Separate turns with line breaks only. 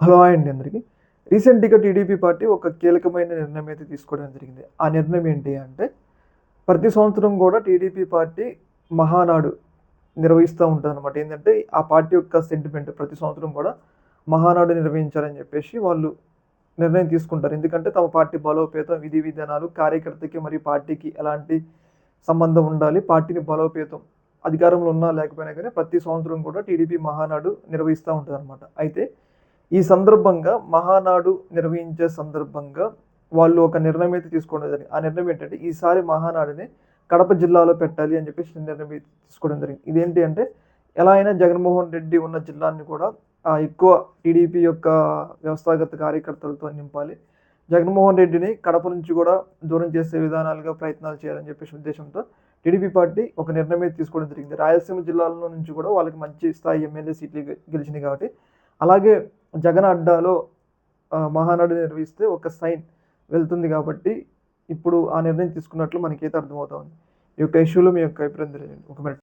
Hello అండి అందరికీ. రీసెంట్గా టీడీపీ పార్టీ ఒక కీలకమైన నిర్ణయం అయితే తీసుకోవడం జరిగింది. ఆ నిర్ణయం ఏంటి అంటే ప్రతి సంవత్సరం కూడా టీడీపీ పార్టీ మహానాడు నిర్వహిస్తూ ఉంటుంది అనమాట ఏంటంటే ఆ పార్టీ యొక్క సెంటిమెంట్ ప్రతి సంవత్సరం కూడా మహానాడు నిర్వహించాలని చెప్పేసి వాళ్ళు నిర్ణయం తీసుకుంటారు. ఎందుకంటే తమ పార్టీ బలోపేతం విధి విధానాలు కార్యకర్తకి మరియు పార్టీకి ఎలాంటి సంబంధం ఉండాలి పార్టీని బలోపేతం అధికారంలో ఉన్నా లేకపోయినా కానీ ప్రతి సంవత్సరం కూడా టీడీపీ మహానాడు నిర్వహిస్తూ ఉంటుంది అనమాట అయితే ఈ సందర్భంగా మహానాడు నిర్వహించే సందర్భంగా వాళ్ళు ఒక నిర్ణయం అయితే తీసుకోవడం జరిగింది. ఆ నిర్ణయం ఏంటంటే ఈసారి మహానాడుని కడప జిల్లాలో పెట్టాలి అని చెప్పేసి నిర్ణయం తీసుకోవడం జరిగింది. ఇదేంటి అంటే ఎలా అయినా జగన్మోహన్ రెడ్డి ఉన్న జిల్లాని కూడా ఎక్కువ టీడీపీ యొక్క వ్యవస్థాగత కార్యకర్తలతో నింపాలి. జగన్మోహన్ రెడ్డిని కడప నుంచి కూడా దూరం చేసే విధానాలుగా ప్రయత్నాలు చేయాలని చెప్పేసి ఉద్దేశంతో టీడీపీ పార్టీ ఒక నిర్ణయం అయితే తీసుకోవడం జరిగింది. రాయలసీమ జిల్లాల నుంచి కూడా వాళ్ళకి మంచి స్థాయి ఎమ్మెల్యే సీట్లు గెలిచినాయి కాబట్టి అలాగే జగన్ అడ్డాలో మహానాడు నిర్వహిస్తే ఒక సైన్ వెళ్తుంది కాబట్టి ఇప్పుడు ఆ నిర్ణయం తీసుకున్నట్లు మనకైతే అర్థమవుతా ఉంది ఈ యొక్క ఇష్యూలో మీ యొక్క అభిప్రాయం తెలియజేయండి. ఒక మినిట్.